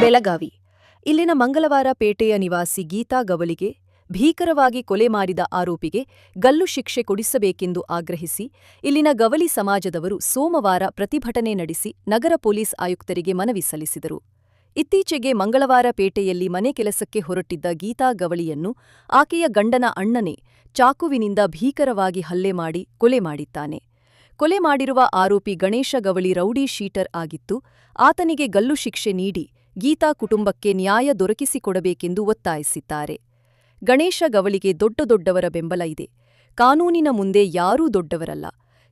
ಬೆಳಗಾವಿ. ಇಲ್ಲಿನ ಮಂಗಳವಾರ ಪೇಟೆಯ ನಿವಾಸಿ ಗೀತಾ ಗವಲಿಗೆ ಭೀಕರವಾಗಿ ಕೊಲೆ ಮಾಡಿದ ಆರೋಪಿಗೆ ಗಲ್ಲು ಶಿಕ್ಷೆ ಕೊಡಿಸಬೇಕೆಂದು ಆಗ್ರಹಿಸಿ, ಇಲ್ಲಿನ ಗವಲಿ ಸಮಾಜದವರು ಸೋಮವಾರ ಪ್ರತಿಭಟನೆ ನಡೆಸಿ ನಗರ ಪೊಲೀಸ್ ಆಯುಕ್ತರಿಗೆ ಮನವಿ ಸಲ್ಲಿಸಿದರು. ಇತ್ತೀಚೆಗೆ ಮಂಗಳವಾರ ಪೇಟೆಯಲ್ಲಿ ಮನೆ ಕೆಲಸಕ್ಕೆ ಹೊರಟಿದ್ದ ಗೀತಾ ಗವಳಿಯನ್ನು ಆಕೆಯ ಗಂಡನ ಅಣ್ಣನೇ ಚಾಕುವಿನಿಂದ ಭೀಕರವಾಗಿ ಹಲ್ಲೆ ಮಾಡಿ ಕೊಲೆ ಮಾಡಿದ್ದಾನೆ. ಕೊಲೆ ಮಾಡಿರುವ ಆರೋಪಿ ಗಣೇಶ ಗವಳಿ ರೌಡಿ ಶೀಟರ್ ಆಗಿತ್ತು. ಆತನಿಗೆ ಗಲ್ಲು ಶಿಕ್ಷೆ ನೀಡಿ ಗೀತಾ ಕುಟುಂಬಕ್ಕೆ ನ್ಯಾಯ ದೊರಕಿಸಿಕೊಡಬೇಕೆಂದು ಒತ್ತಾಯಿಸಿದ್ದಾರೆ. ಗಣೇಶ ಗವಳಿಗೆ ದೊಡ್ಡ ದೊಡ್ಡವರ ಬೆಂಬಲ ಇದೆ. ಕಾನೂನಿನ ಮುಂದೆ ಯಾರೂ ದೊಡ್ಡವರಲ್ಲ.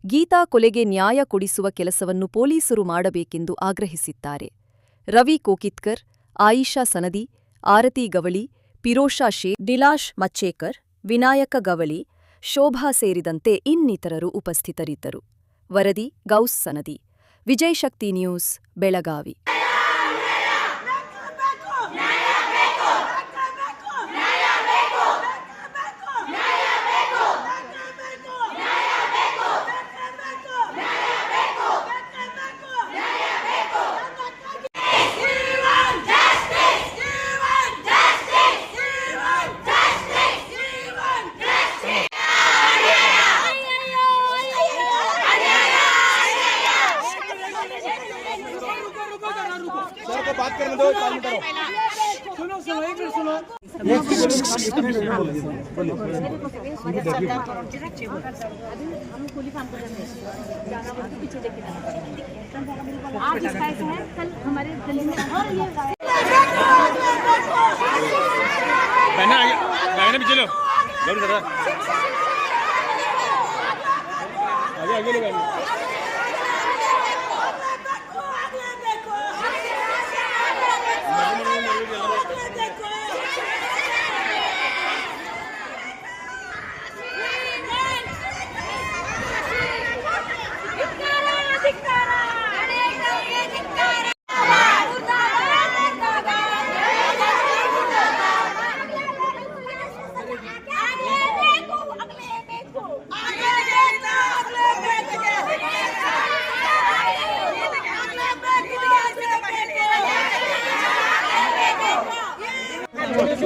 ಗೀತಾ ಕೊಲೆಗೆ ನ್ಯಾಯ ಕೊಡಿಸುವ ಕೆಲಸವನ್ನು ಪೊಲೀಸರು ಮಾಡಬೇಕೆಂದು ಆಗ್ರಹಿಸಿದ್ದಾರೆ. ರವಿ ಕೋಕಿತ್ಕರ್, ಆಯಿಷಾ ಸನದಿ, ಆರತಿ ಗವಳಿ ಪಿರೋಷಾ ಶೇ ದಿಲಾಶ್ ಮಚ್ಚೇಕರ್, ವಿನಾಯಕ ಗವಳಿ, ಶೋಭಾ ಸೇರಿದಂತೆ ಇನ್ನಿತರರು ಉಪಸ್ಥಿತರಿದ್ದರು. ವರದಿ ಗೌಸ್ ಸನದಿ. ವಿಜಯಶಕ್ತಿ ನ್ಯೂಸ್, ಬೆಳಗಾವಿ. को बात करने दो सुनो सुनो एक मिनट सुनो। आज इसका ऐसा है कल हमारे गली में और ये बहना बहना। भी चलो ज़रूर दादा आगे आगे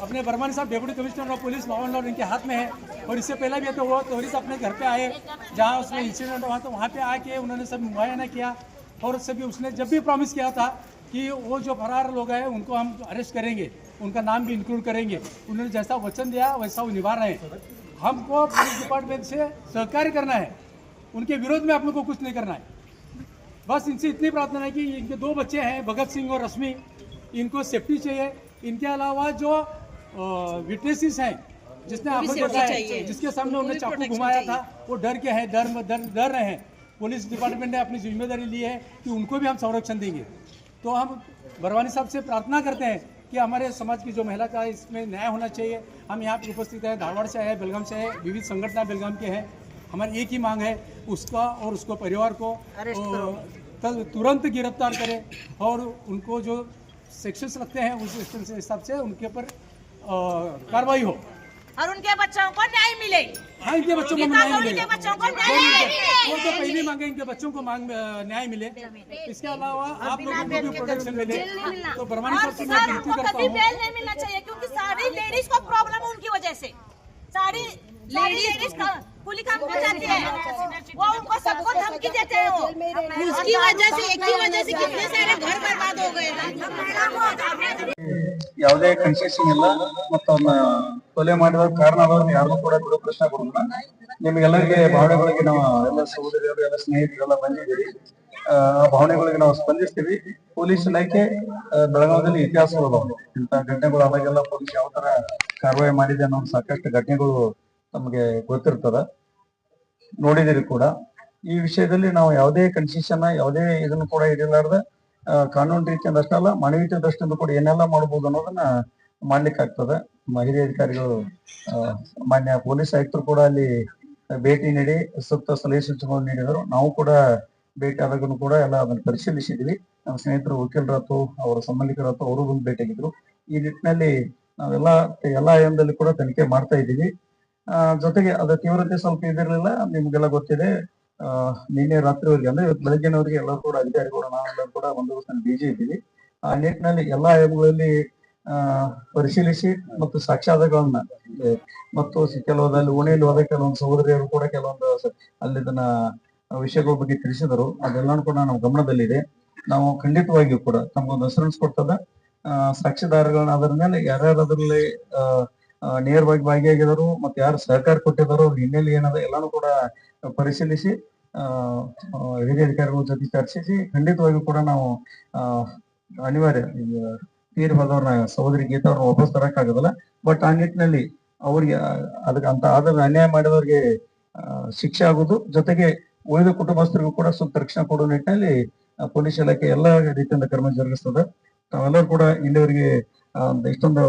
अपने बर्मानी साहब डेप्यूटी कमिश्नर ऑफ़ पुलिस मावन लॉ इनके हाथ में है। और इससे पहले भी तो वो तोहरीस अपने घर पे आए, जहाँ उसमें इंसिडेंट हुआ तो वहाँ पे आके उन्होंने सब मुआयना किया और उससे भी उसने जब भी प्रॉमिस किया था कि वो जो फरार लोग हैं उनको हम अरेस्ट करेंगे, उनका नाम भी इंक्लूड करेंगे। उन्होंने जैसा वचन दिया, वैसा वो निभा रहे हैं। हमको पुलिस डिपार्टमेंट से सहकार्य करना है। उनके विरोध में आप लोग को कुछ नहीं करना है। बस इनसे इतनी प्रार्थना है कि इनके दो बच्चे हैं, भगत सिंह और रश्मि। इनको सेफ्टी चाहिए। इनके अलावा जो विटनेसेस हैं जिसने आपको है जिसके सामने उन्होंने चाकू घुमाया था वो डर के हैं डर डर डर रहे हैं। पुलिस डिपार्टमेंट ने अपनी ज़िम्मेदारी ली है कि उनको भी हम संरक्षण देंगे। तो हम बरवानी साहब से प्रार्थना करते हैं कि हमारे समाज की जो महिला का इसमें न्याय होना चाहिए। हम यहाँ पर उपस्थित हैं धारवाड़ से है बेलगाम से है विविध संगठन बेलगाम के हैं। हमारी एक ही मांग है उसका और उसको परिवार को तुरंत गिरफ़्तार करें और उनको जो सेक्शंस रखते हैं उस हिसाब से उनके ऊपर कार्रवाई हो। और उनके बच्चों को न्याय मिले हाँ इनके बच्चों को न्याय बच्चों को मिले वो तो पहली मांगे इनके बच्चों को मांग न्याय मिले। इसके अलावा आप लोगों को भी प्रोटेक्शन मिले। तो बरवानी और साहब से मैं सर विनती उनको करता कभी बेल नहीं मिलना चाहिए क्योंकि सारी लेडीज़ को प्रॉब्लम है उनकी वजह से। सारी लेडीज़ पुलिस काम कर जाती है। वो उनको सबको धमकी देते हैं वो। उसकी वजह से एक ही वजह से कितने सारे घर बर्बाद हो गए। ಯಾವುದೇ ಕನ್ಸೆಷನ್ ಇಲ್ಲ. ಮತ್ತು ಅವ್ರನ್ನ ಕೊಲೆ ಮಾಡಿದ ಕಾರಣದವ್ರನ್ನ ಯಾರಿಗೂ ಕೂಡ ಬಿಡೋ ಪ್ರಶ್ನೆ ಕೊಡೋಣ ನಿಮ್ಗೆಲ್ಲರಿಗೆ ಭಾವನೆಗಳಿಗೆ ನಾವು ಎಲ್ಲ ಸಹೋದರಿಯರು, ಎಲ್ಲ ಸ್ನೇಹಿತರೆಲ್ಲ ಬಂದಿದ್ದೀವಿ. ಆ ಭಾವನೆಗಳಿಗೆ ನಾವು ಸ್ಪಂದಿಸ್ತೀವಿ. ಪೊಲೀಸ್ ಇಲಾಖೆ ಬೆಳಗಾವಿಯಲ್ಲಿ ಇತಿಹಾಸಗಳು ಇಂಥ ಘಟನೆಗಳು ಅವಾಗೆಲ್ಲ ಪೊಲೀಸ್ ಯಾವ ತರ ಕಾರ್ವಾಯಿ ಮಾಡಿದೆ ಅನ್ನೋ ಸಾಕಷ್ಟು ಘಟನೆಗಳು ನಮಗೆ ಗೊತ್ತಿರ್ತದ. ನೋಡಿದಿರಿ ಕೂಡ. ಈ ವಿಷಯದಲ್ಲಿ ನಾವು ಯಾವುದೇ ಕನ್ಸೆಷನ್ ಯಾವುದೇ ಇದನ್ನು ಕೂಡ ಇರಲಾರ್ದ ಕಾನೂನು ರೀತಿಯಿಂದ ಅಷ್ಟೇ ಅಲ್ಲ ಮಾನವೀಯತೆ ದೃಷ್ಟಿಯಿಂದ ಕೂಡ ಏನೆಲ್ಲ ಮಾಡಬಹುದು ಅನ್ನೋದನ್ನ ಮಾಡ್ಲಿಕ್ಕೆ ಆಗ್ತದೆ ಹಿರಿಯ ಅಧಿಕಾರಿಗಳು ಮಾನ್ಯ ಪೊಲೀಸ್ ಆಯುಕ್ತರು ಕೂಡ ಅಲ್ಲಿ ಭೇಟಿ ನೀಡಿ, ಸೂಕ್ತ ಸಲಹೆ ಸೂಚನೆಗಳು ನೀಡಿದರು. ನಾವು ಕೂಡ ಭೇಟಿ ಆದಾಗೂ ಕೂಡ ಎಲ್ಲ ಅದನ್ನು ಪರಿಶೀಲಿಸಿದ್ವಿ. ನಮ್ಮ ಸ್ನೇಹಿತರು ವಕೀಲರತ್ತು ಅವರ ಸಂಬಂಧಿಕರಾತು ಅವರು ಬಂದು ಭೇಟಿಯಾಗಿದ್ರು ಈ ನಿಟ್ಟಿನಲ್ಲಿ ನಾವೆಲ್ಲ, ಎಲ್ಲಾ ಆಯಾಮದಲ್ಲಿ ಕೂಡ ತನಿಖೆ ಮಾಡ್ತಾ ಇದ್ದೀವಿ. ಜೊತೆಗೆ ಅದರ ತೀವ್ರತೆ ಸ್ವಲ್ಪ ಇದಿರಲಿಲ್ಲ, ನಿಮ್ಗೆಲ್ಲ ಗೊತ್ತಿದೆ. ನಿನ್ನೆ ರಾತ್ರಿವರೆಗೆ ಅಂದ್ರೆ ಇವತ್ತು ಬೆಳಗ್ಗೆನವರೆಗೆ ಎಲ್ಲರೂ ಕೂಡ ಅಧಿಕಾರಿಗಳು ನಾವೆಲ್ಲರೂ ಕೂಡ ಒಂದು ಬಿಜಿ ಇದ್ದೀವಿ. ಆ ನಿಟ್ಟಿನಲ್ಲಿ ಎಲ್ಲಾ ಆಯಾಮಗಳಲ್ಲಿ ಪರಿಶೀಲಿಸಿ ಮತ್ತು ಸಾಕ್ಷ್ಯಾಧಾರಗಳನ್ನ ಏ, ಮತ್ತು ಕೆಲವೊಂದಲ್ಲಿ ಓಣಿಯಲ್ಲಿ ಹೋದ ಕೆಲವೊಂದು ಸಹೋದರಿಯರು ಕೂಡ ಕೆಲವೊಂದು ಅಲ್ಲಿದನ್ನ ವಿಷಯಗಳ ಬಗ್ಗೆ ತಿಳಿಸಿದರು. ಅದೆಲ್ಲಾನು ಕೂಡ ನಮ್ಮ ಗಮನದಲ್ಲಿದೆ. ನಾವು ಖಂಡಿತವಾಗಿಯೂ ಕೂಡ ತಮ್ಗೊಂದು ಅಸೂರೆನ್ಸ್ ಕೊಡ್ತದ. ಸಾಕ್ಷಿದಾರಗಳನ್ನ ಅದರ ಮೇಲೆ ಯಾರ್ಯಾರು ಅದರಲ್ಲಿ ಆ, ಆ, ನೇರವಾಗಿ ಭಾಗಿಯಾಗಿದರು ಮತ್ತೆ ಯಾರು ಸಹಕಾರ ಕೊಟ್ಟಿದ್ದಾರೋ ಅವ್ರ ಹಿನ್ನೆಲೆ ಏನದ ಎಲ್ಲಾನು ಕೂಡ ಪರಿಶೀಲಿಸಿ ಹಿರಿಯ ಅಧಿಕಾರಿಗಳ ಜೊತೆ ಚರ್ಚಿಸಿ ಖಂಡಿತವಾಗಿಯೂ ಕೂಡ ನಾವು ಅನಿವಾರ್ಯ ತೀರ್ ಹೋದವ್ರನ್ನ ಸಹೋದರಿ ಗೀತಾ ಅವ್ರನ್ನ ವಾಪಸ್ ತರಕ್ಕಾಗೋದಿಲ್ಲ. ಬಟ್ ಆ ನಿಟ್ಟಿನಲ್ಲಿ ಅವ್ರಿಗೆ ಅದಕ್ಕೆ ಅಂತ ಆದ ಅನ್ಯಾಯ ಮಾಡಿದವ್ರಿಗೆ ಶಿಕ್ಷೆ ಆಗುದು ಜೊತೆಗೆ ಉಳಿದ ಕುಟುಂಬಸ್ಥರಿಗೂ ಕೂಡ ಸೂಕ್ತ ರಕ್ಷಣೆ ಕೊಡುವ ನಿಟ್ಟಿನಲ್ಲಿ ಪೊಲೀಸ್ ಇಲಾಖೆ ಎಲ್ಲ ರೀತಿಯಿಂದ ಕ್ರಮ ಜರುಗಿಸ್ತದೆ. ತಾವೆಲ್ಲರೂ ಕೂಡ ಇಲ್ಲಿವರೆಗೆ ಇಷ್ಟೊಂದು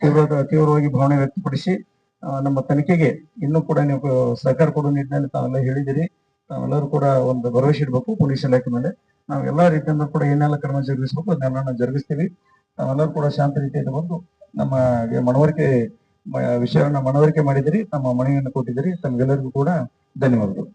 ತೀವ್ರ ತೀವ್ರವಾಗಿ ಭಾವನೆ ವ್ಯಕ್ತಪಡಿಸಿ ನಮ್ಮ ತನಿಖೆಗೆ ಇನ್ನೂ ಕೂಡ ನೀವು ಸಹಕಾರ ಕೊಡುವ ನಿಟ್ಟಿನಲ್ಲಿ ತಾವೆಲ್ಲ ಹೇಳಿದಿರಿ ತಾವೆಲ್ಲರೂ ಕೂಡ ಒಂದು ಭರವಸೆ ಇಡಬೇಕು ಪೊಲೀಸ್ ಇಲಾಖೆ ಮೇಲೆ. ನಾವು ಎಲ್ಲಾ ರೀತಿಯಿಂದ ಕೂಡ ಏನೆಲ್ಲ ಕ್ರಮ ಜರುಗಿಸಬೇಕು, ಅದನ್ನೆಲ್ಲ ಜರುಗಿಸ್ತೀವಿ. ತಾವೆಲ್ಲರೂ ಕೂಡ ಶಾಂತ ರೀತಿಯಿಂದ ಬಂದು ನಮ್ಮ ಮನವರಿಕೆ ವಿಷಯವನ್ನ ಮನವರಿಕೆ ಮಾಡಿದಿರಿ ತಮ್ಮ ಮನವಿಯನ್ನು ಕೊಟ್ಟಿದ್ದೀರಿ. ತಮ್ಗೆಲ್ಲರಿಗೂ ಕೂಡ ಧನ್ಯವಾದಗಳು.